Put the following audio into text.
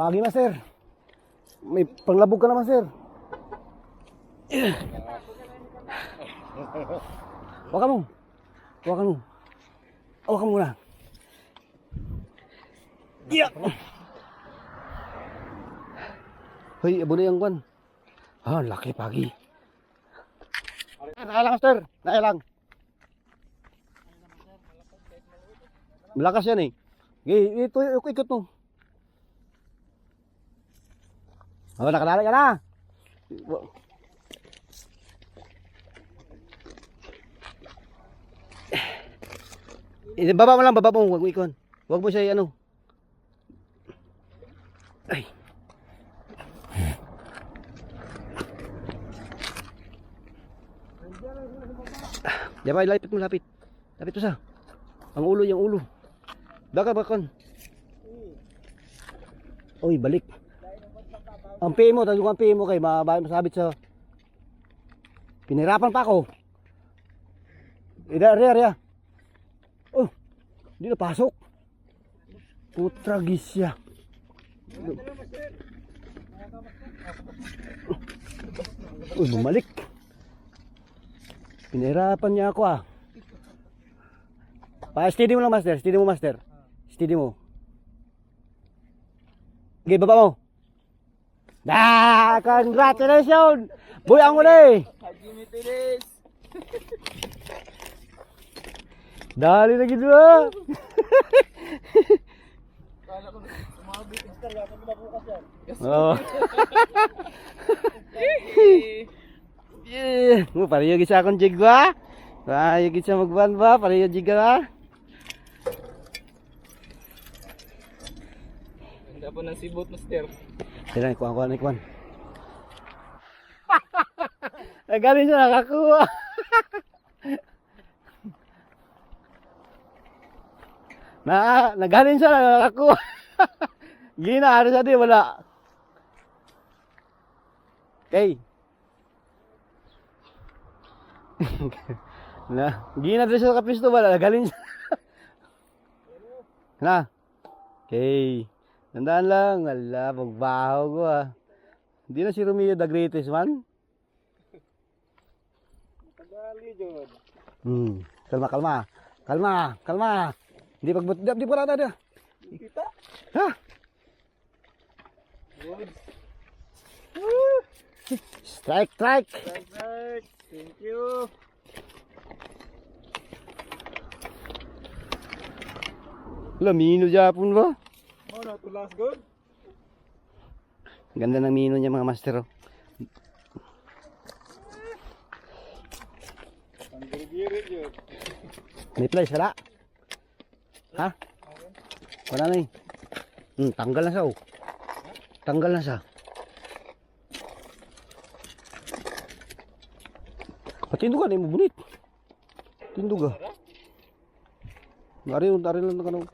Pagi master. May panglabog ka naman sir. Huwag ka mo. Huwag ka mo. Huwag ka muna. Yeah. Hoy, abo na yung kwan. Ah, laki pagi. Nakailang, sir. Nakailang. Malakas yan eh. Okay, ito, ikot mo. Oh, nakadala ka na. Eh, baba mo lang, baba mo, huwag mo ikon. Huwag mo siya ano. Ay. Diyan ba, lapit mo, lapit. Lapit mo sa. Ang ulo, yung ulo. Baka bakon. Uy, balik. Ang mo, tanong ang mo kay masabit sa Pinirapan pa ako. Ida, ria, ria. Oh, di na pasok. Putra gisya. Uy, bumalik. Pinahirapan niya ako ah. Pa, steady mo lang master, steady mo master. Steady mo. Okay, baba mo. Ah, congratulations! Boy, ang uli! Jimmy Tilis! Dali na gito ah! Kala ko sumabit. Kala ko mabukas yan. Oo. Yeah. Mo pareho gisa akong jigwa. Pareho gisa magban ba? Pareho jigwa. Ganda po ng sibot, master. Kailan kuha kuha na kuha. Nagaling siya nakakuha. na, nagaling siya nakakuha. Gina, ano siya di, wala. Okay. na, gina siya sa kapisto, wala. Nagaling siya. na. Okay. Tandaan lang, wala, magbaho ko ah. Hindi na si Romeo the greatest man. Tagali, Jod. Hmm. Kalma, kalma. Kalma, kalma. Hindi pag di, di pa rata dia. Kita. Ha? Good. Strike, strike. Perfect. Thank you. Lamino Japon ba? Last good. Ganda ng mino niya mga master. oh. May flies, wala. Ha? Wala na eh. Hmm, tanggal na siya oh. Tanggal na siya. Patindugan, eh, mo bunit. Tinduga. Ari, ari lang na kanong